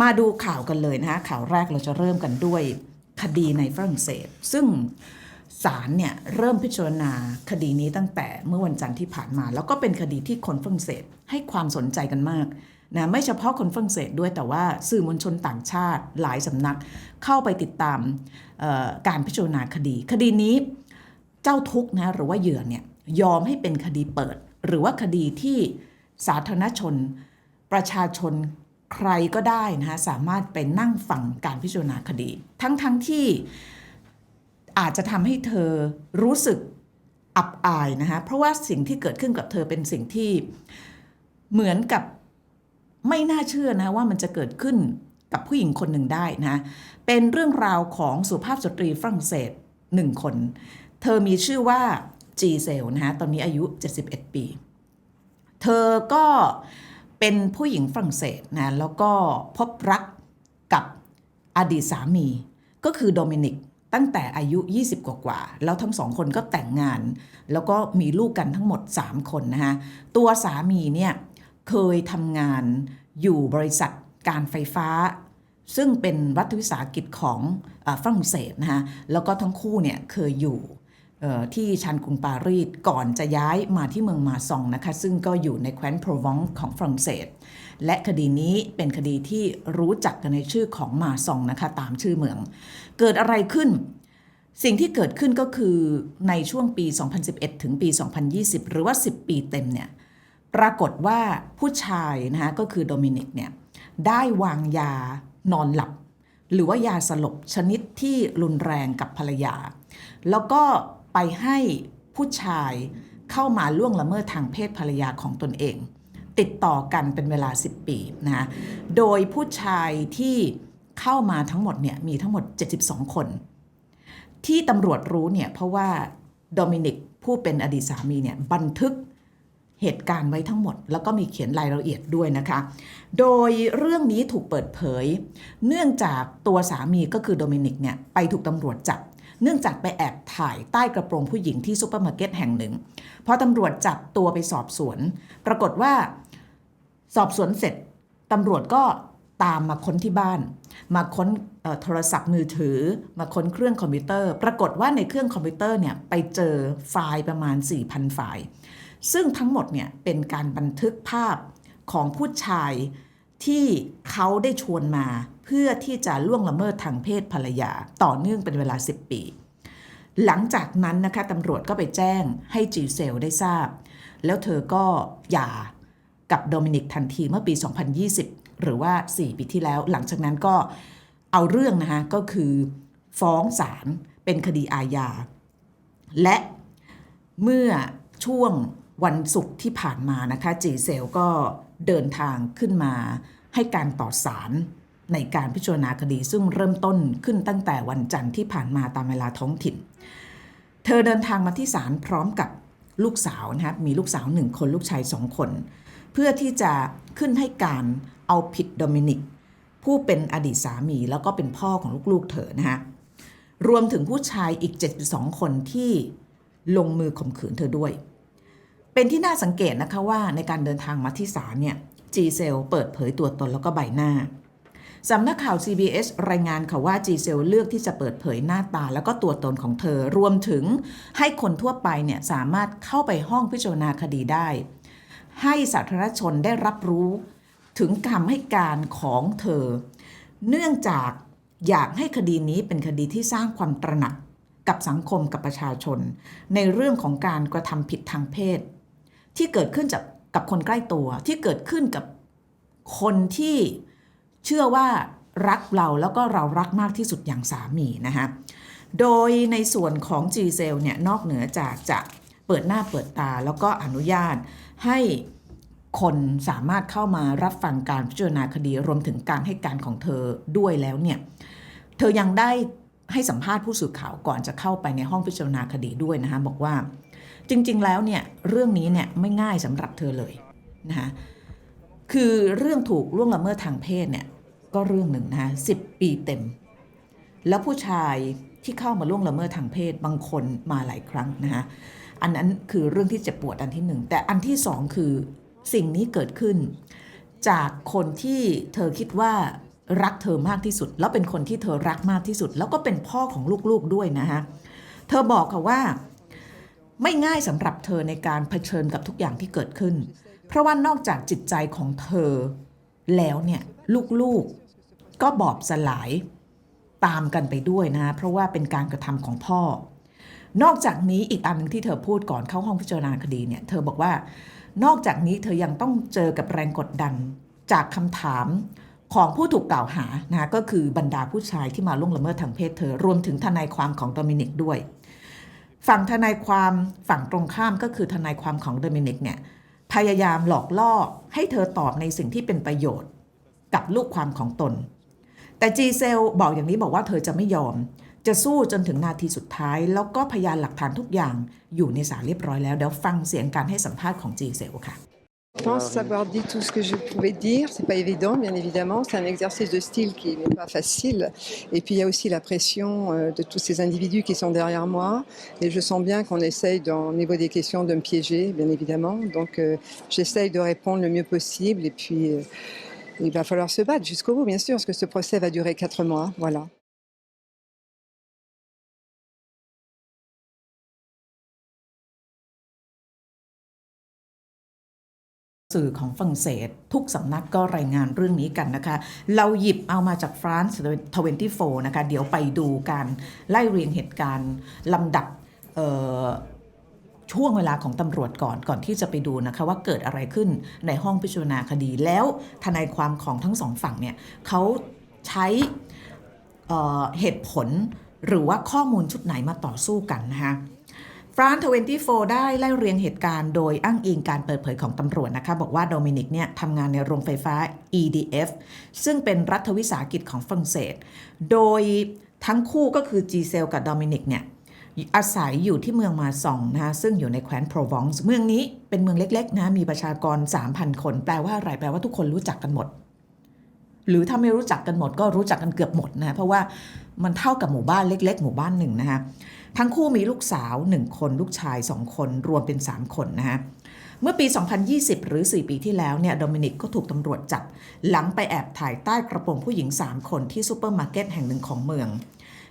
มาดูข่าวกันเลยนะคะข่าวแรกเราจะเริ่มกันด้วยคดีในฝรั่งเศส ซึ่งศาลเนี่ยเริ่มพิจารณาคดีนี้ตั้งแต่เมื่อวันจันทร์ที่ผ่านมา แล้วก็เป็นคดีที่คนฝรั่งเศสให้ความสนใจกันมากนะไม่เฉพาะคนฝรั่งเศสด้วยแต่ว่าสื่อมวลชนต่างชาติหลายสำนักเข้าไปติดตามการพิจารณาคดี คดีนี้เจ้าทุกนะหรือว่าเหยื่อเนี่ยยอมให้เป็นคดีเปิด หรือว่าคดีที่สาธารณชน ประชาชน ใครก็ได้นะคะสามารถไปนั่งฟังการพิจารณาคดี ทั้งๆทที่อาจจะทำให้เธอรู้สึกอับอายนะคะเพราะว่าสิ่งที่เกิดขึ้นกับเธอเป็นสิ่งที่เหมือนกับไม่น่าเชื่อนะว่ามันจะเกิดขึ้นกับผู้หญิงคนหนึ่งได้นะเป็นเรื่องราวของสุภาพสตรีฝรั่งเศสหนึ่งคน เธอมีชื่อว่าจีเซลนะคะตอนนี้อายุ 71 ปี เธอก็เเป็นผู้หญิงฝรั่งเศสนะแล้วก็พบรักกับอดีตสามี ก็คือโดมินิกตั้งแต่อายุ 20 กว่าๆแล้วทั้งสองคนก็แต่งงาน แล้วก็มีลูกกันทั้งหมด 3 คนนะคะตัวสามีเนี่ยเคยทำงานอยู่บริษัทการไฟฟ้า ซึ่งเป็นรัฐวิสาหกิจของฝรั่งเศสนะคะแล้วก็ทั้งคู่เนี่ยเคยอยู่ ที่ชานกรุงปารีสก่อนจะย้ายมาที่เมืองมาซองนะคะซึ่งก็อยู่ในแคว้นโปรวองของฝรั่งเศส และคดีนี้เป็นคดีที่รู้จักกันในชื่อของมาซองนะคะตามชื่อเมือง เกิดอะไรขึ้น สิ่งที่เกิดขึ้นก็คือในช่วงปี 2011 ถึงปี 2020 หรือว่า 10 ปีเต็มเนี่ยปรากฏว่าผู้ชายนะคะก็คือโดมินิกเนี่ยได้วางยานอนหลับ หรือว่ายาสลบชนิดที่รุนแรงกับภรรยา แล้วก็ ไปให้ผู้ชายเข้ามาล่วงละเมิดทางเพศภรรยาของตนเอง ติดต่อกันเป็นเวลา 10 ปีนะะโดยผู้ชายที่เข้ามาทั้งหมดเนี่ยมีทั้งหมด 72 คน ที่ตำรวจรู้เนี่ยเพราะว่าโดมินิกผู้เป็นอดีตสามีเนี่ยบันทึกเหตุการณ์ไว้ทั้งหมด แล้วก็มีเขียนรายละเอียดด้วยนะคะ โดยเรื่องนี้ถูกเปิดเผย เนื่องจากตัวสามีก็คือโดมินิกเนี่ยไปถูกตำรวจจับ เนื่องจากไปแอบถ่ายใต้กระโปรงผู้หญิงที่ซูเปอร์มาร์เก็ตแห่งหนึ่งพอตำรวจจับตัวไปสอบสวน ปรากฏว่าสอบสวนเสร็จตำรวจก็ตามมาค้นที่บ้าน มาค้นโทรศัพท์มือถือ มาค้นเครื่องคอมพิวเตอร์ ปรากฏว่าในเครื่องคอมพิวเตอร์เนี่ยไปเจอไฟล์ประมาณ 4,000 ไฟล์ ซึ่งทั้งหมดเนี่ยเป็นการบันทึกภาพของผู้ชายที่เขาได้ชวนมา เพื่อที่จะล่วงละเมิดทางเพศภรรยา ต่อเนื่องเป็นเวลา 10 ปี หลังจากนั้นนะคะตำรวจก็ไปแจ้งให้จีเซลได้ทราบ แล้วเธอก็หย่ากับโดมินิกทันทีเมื่อปี 2020 หรือว่า 4 ปีที่แล้ว หลังจากนั้นก็เอาเรื่องนะคะก็คือฟ้องศาลเป็นคดีอาญา และเมื่อช่วงวันศุกร์ที่ผ่านมานะคะจีเซลก็เดินทางขึ้นมาให้การต่อศาล ในการพิจารณาคดีซึ่งเริ่มต้นขึ้นตั้งแต่วันจันทร์ที่ผ่านมาตามเวลาท้องถิ่น เธอเดินทางมาที่ศาลพร้อมกับลูกสาวนะครับมีลูกสาวหนึ่งคนลูกชายสองคน เพื่อที่จะขึ้นให้การเอาผิดโดมินิก ผู้เป็นอดีตสามีแล้วก็เป็นพ่อของลูกๆเธอนะฮะรวมถึงผู้ชายอีก 72 คนที่ลงมือข่มขืนเธอด้วย เป็นที่น่าสังเกตนะคะว่าในการเดินทางมาที่ศาลเนี่ยจีเซลเปิดเผยตัวตนแล้วก็ใบหน้า สำนักข่าว CBS รายงานค่ะว่าจีเซลเลือกที่จะเปิดเผยหน้าตาแล้วก็ตัวตนของเธอ รวมถึงให้คนทั่วไปเนี่ยสามารถเข้าไปห้องพิจารณาคดีได้ ให้สาธารณชนได้รับรู้ถึงคำให้การของเธอ เนื่องจากอยากให้คดีนี้เป็นคดีที่สร้างความตระหนักกับสังคมกับประชาชน ในเรื่องของการกระทำผิดทางเพศ ที่เกิดขึ้นจากกับคนใกล้ตัวที่เกิดขึ้นกับคนที่ เชื่อว่ารักเราแล้วก็เรารักมากที่สุดอย่างสามีนะคะโดยในส่วนของ g เซลเนี่ยนอกเหนือจากจะเปิดหน้าเปิดตาแล้วก็อนุญาตให้คนสามารถเข้ามารับฟังการพิจารณาคดีรวมถึงการให้การของเธอด้วยแล้วเนี่ยเธอยังได้ให้สัมภาษณ์ผู้สื่อข่าวก่อนจะเข้าไปในห้องพิจารณาคดีด้วยนะคะบอกว่าจริงๆแล้วเนี่ยเรื่องนี้เนี่ยไม่ง่ายสำหรับเธอเลยนะคะ คือเรื่องถูกล่วงละเมิดทางเพศเนี่ยก็เรื่องหนึ่งนะคะสิบปีเต็ม แล้วผู้ชายที่เข้ามาล่วงละเมิดทางเพศบางคนมาหลายครั้งนะคะอันนั้นคือเรื่องที่เจ็บปวดอันที่หนึ่งแต่อันที่สองคือสิ่งนี้เกิดขึ้น จากคนที่เธอคิดว่ารักเธอมากที่สุด แล้วเป็นคนที่เธอรักมากที่สุด แล้วก็เป็นพ่อของลูกๆด้วยนะฮะเธอบอกค่ะว่า ไม่ง่ายสำหรับเธอในการเผชิญกับทุกอย่างที่เกิดขึ้น เพราะว่านอกจากจิตใจของเธอ แล้วเนี่ยลูกๆก็บอบสลายตามกันไปด้วยนะ เพราะว่าเป็นการกระทำของพ่อ นอกจากนี้อีกอันหนึงที่เธอพูดก่อนเข้าห้องพิจารณาคดีเนี่ยเธอบอกว่านอกจากนี้เธอยังต้องเจอกับแรงกดดันจากคำถามของผู้ถูกกล่าวหานะก็คือบรรดาผู้ชายที่มาล่วงละเมิดทางเพศเธอรวมถึงทนายความของโดมินิกด้วย ฝั่งทนายความฝั่งตรงข้ามก็คือทนายความของโดมินิกเนี่ย พยายามหลอกล่อให้เธอตอบในสิ่งที่เป็นประโยชน์กับลูกความของตน แต่จีเซลบอกอย่างนี้บอกว่าเธอจะไม่ยอม จะสู้จนถึงนาทีสุดท้าย แล้วก็พยานหลักฐานทุกอย่างอยู่ในศาลเรียบร้อยแล้วเดี๋ยวฟังเสียงการให้สัมภาษณ์ของจีเซลค่ะ Je pense avoir dit tout ce que je pouvais dire. C'est pas évident, bien évidemment. C'est un exercice de style qui n'est pas facile. Et puis il y a aussi la pression euh, de tous ces individus qui sont derrière moi. Et je sens bien qu'on essaye, dans- au niveau des questions, de me piéger, bien évidemment. Donc euh, j'essaye de répondre le mieux possible. Et puis euh, il va falloir se battre jusqu'au bout, bien sûr, parce que ce procès va durer quatre mois. Voilà. สื่อของฝรั่งเศส ทุกสำนักก็รายงานเรื่องนี้กันนะคะ เราหยิบเอามาจากฟรานซ์24 นะคะ เดี๋ยวไปดูการไล่เรียงเหตุการณ์ลำดับช่วงเวลาของตำรวจก่อนก่อนที่จะไปดูนะคะว่าเกิดอะไรขึ้นในห้องพิจารณาคดี แล้วทนายความของทั้งสองฝั่งเนี่ยเขาใช้เเหตุผลหรือว่าข้อมูลชุดไหนมาต่อสู้กันนะคะ ฟราน24ได้ไล่เรียงเหตุการณ์โดยอ้างอิงการเปิดเผยของตำรวจนะคะ บอกว่าโดมินิกเนี่ยทำงานในโรงไฟฟ้า EDF ซึ่งเป็นรัฐวิสาหกิจของฝรั่งเศส โดยทั้งคู่ก็คือจีเซลกับโดมินิกเนี่ยอาศัยอยู่ที่เมืองมาซองนะคะซึ่งอยู่ในแคว้นโปรวองซ์เมืองนี้เป็นเมืองเล็กๆนะมีประชากร 3,000 คน แปลว่าอะไรแปลว่าทุกคนรู้จักกันหมด หรือถ้าไม่รู้จักกันหมดก็รู้จักกันเกือบหมดนะเพราะว่ามันเท่ากับหมู่บ้านเล็ก ๆ หมู่บ้านหนึ่งนะคะทั้งคู่มีลูกสาว 1 คน ลูกชาย 2 คน รวมเป็น 3 คนนะฮะเมื่อปี 2020 หรือ 4 ปีที่แล้วเนี่ยโดมินิกก็ถูกตำรวจจับ หลังไปแอบถ่ายใต้กระโปรงผู้หญิง 3 คนที่ซูเปอร์มาร์เก็ตแห่งหนึ่งของเมือง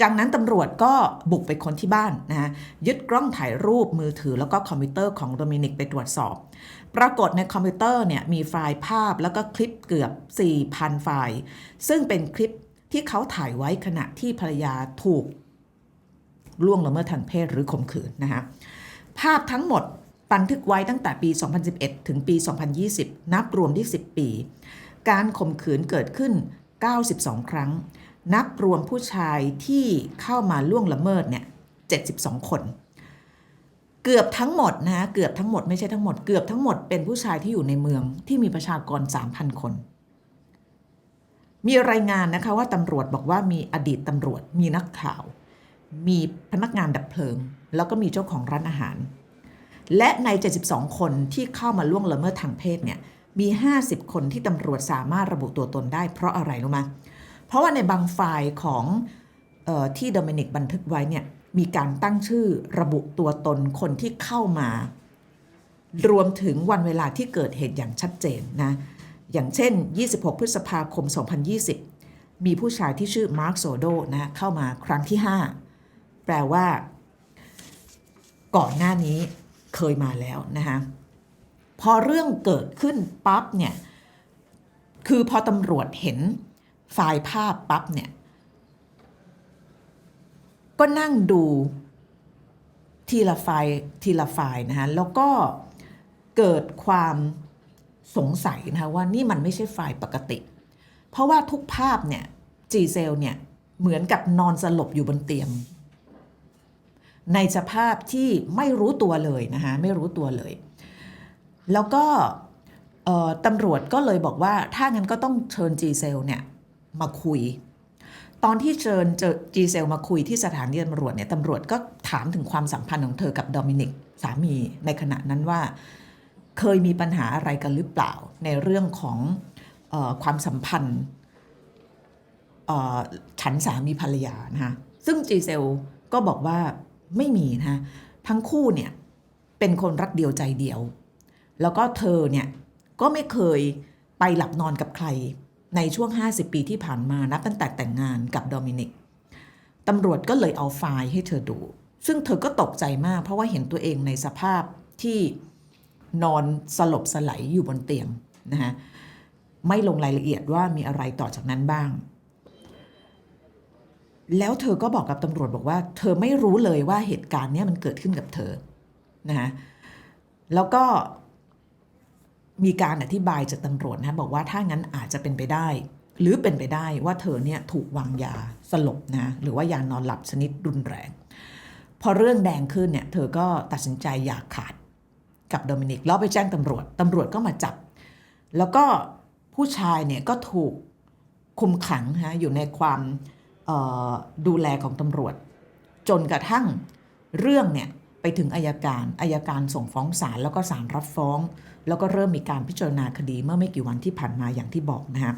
จากนั้นตำรวจก็บุกไปค้นที่บ้านนะฮะยึดกล้องถ่ายรูปมือถือแล้วก็คอมพิวเตอร์ของโดมินิกไปตรวจสอบ ปรากฏในคอมพิวเตอร์เนี่ยมีไฟล์ภาพแล้วก็คลิปเกือบ 4,000 ไฟล์ ซึ่งเป็นคลิปที่เขาถ่ายไว้ขณะที่ภรรยาถูกล่วงละเมิดทางเพศหรือข่มขืนนะคะภาพทั้งหมดบันทึกไว้ตั้งแต่ปี 2011 ถึงปี 2020 นับรวมที่ 10 ปี การข่มขืนเกิดขึ้น 92 ครั้ง นับรวมผู้ชายที่เข้ามาล่วงละเมิดเนี่ย72 คน เกือบทั้งหมดนะเกือบทั้งหมดไม่ใช่ทั้งหมดเกือบทั้งหมดเป็นผู้ชายที่อยู่ในเมืองที่มีประชากร 3,000 คน มีรายงานนะคะว่าตำรวจบอกว่ามีอดีตตำรวจ มีนักข่าว มีพนักงานดับเพลิง แล้วก็มีเจ้าของร้านอาหาร และใน 72 คนที่เข้ามาล่วงละเมิดทางเพศเนี่ยมี 50 คนที่ตำรวจสามารถระบุตัวตนได้ เพราะอะไรรู้ไหม เพราะว่าในบางไฟล์ของออที่โดมินิกบันทึกไว้เนี่ยมีการตั้งชื่อระบุตัวตนคนที่เข้ามารวมถึงวันเวลาที่เกิดเหตุอย่างชัดเจนนะอย่างเช่น 26 พฤษภาคม 2020 มีผู้ชายที่ชื่อมาร์คโซโดนะเข้ามาครั้งที่ 5 แปลว่า ก่อนหน้านี้เคยมาแล้วนะคะพอเรื่องเกิดขึ้นปั๊บเนี่ย คือพอตำรวจเห็น ไฟล์ภาพปั๊บเนี่ย ก็นั่งดูทีละไฟล์ทีละไฟล์นะคะแล้วก็เกิดความสงสัยนะคะว่านี่มันไม่ใช่ไฟล์ปกติ เพราะว่าทุกภาพเนี่ยจีเซลเนี่ยเหมือนกับนอนสลบอยู่บนเตียงในสภาพที่ไม่รู้ตัวเลยนะคะไม่รู้ตัวเลย แล้วก็ตำรวจก็เลยบอกว่าถ้างั้นก็ต้องเชิญจีเซลเนี่ย มาคุย ตอนที่เชิญเจอจีเซลมาคุยที่สถานีตำรวจเนี่ยตำรวจก็ถามถึงความสัมพันธ์ของเธอกับโดมินิกสามีในขณะนั้นว่าเคยมีปัญหาอะไรกันหรือเปล่าในเรื่องของออความสัมพันธ์ฉันสามีภรรยานะคะซึ่งจีเซลก็บอกว่าไม่มีนะคะทั้งคู่เนี่ยเป็นคนรักเดียวใจเดียว แล้วก็เธอเนี่ยก็ไม่เคยไปหลับนอนกับใคร ในช่วง 50 ปีที่ผ่านมานับตั้งแต่แต่งงานกับโดมินิกตำรวจก็เลยเอาไฟล์ให้เธอดู ซึ่งเธอก็ตกใจมากเพราะว่าเห็นตัวเองในสภาพที่นอนสลบสลายอยู่บนเตียงนะฮะไม่ลงรายละเอียดว่ามีอะไรต่อจากนั้นบ้าง แล้วเธอก็บอกกับตำรวจบอกว่า เธอไม่รู้เลยว่าเหตุการณ์นี้มันเกิดขึ้นกับเธอนะฮะแล้วก็ มีการอธิบายจากตำรวจนะบอกว่าถ้างั้นอาจจะเป็นไปได้ หรือเป็นไปได้ว่าเธอเนี่ยถูกวางยาสลบนะหรือว่ายานอนหลับชนิดรุนแรง พอเรื่องแดงขึ้นเนี่ยเธอก็ตัดสินใจอยากขาดกับโดมินิกแล้วไปแจ้งตำรวจตำรวจก็มาจับ แล้วก็ผู้ชายเนี่ยก็ถูกคุมขังฮะอยู่ในความดูแลของตำรวจ จนกระทั่งเรื่องเนี่ย ถึงอายการ อายการส่งฟ้องศาลแล้วก็ศาลรับฟ้อง แล้วก็เริ่มมีการพิจารณาคดีเมื่อไม่กี่วันที่ผ่านมาอย่างที่บอกนะฮะ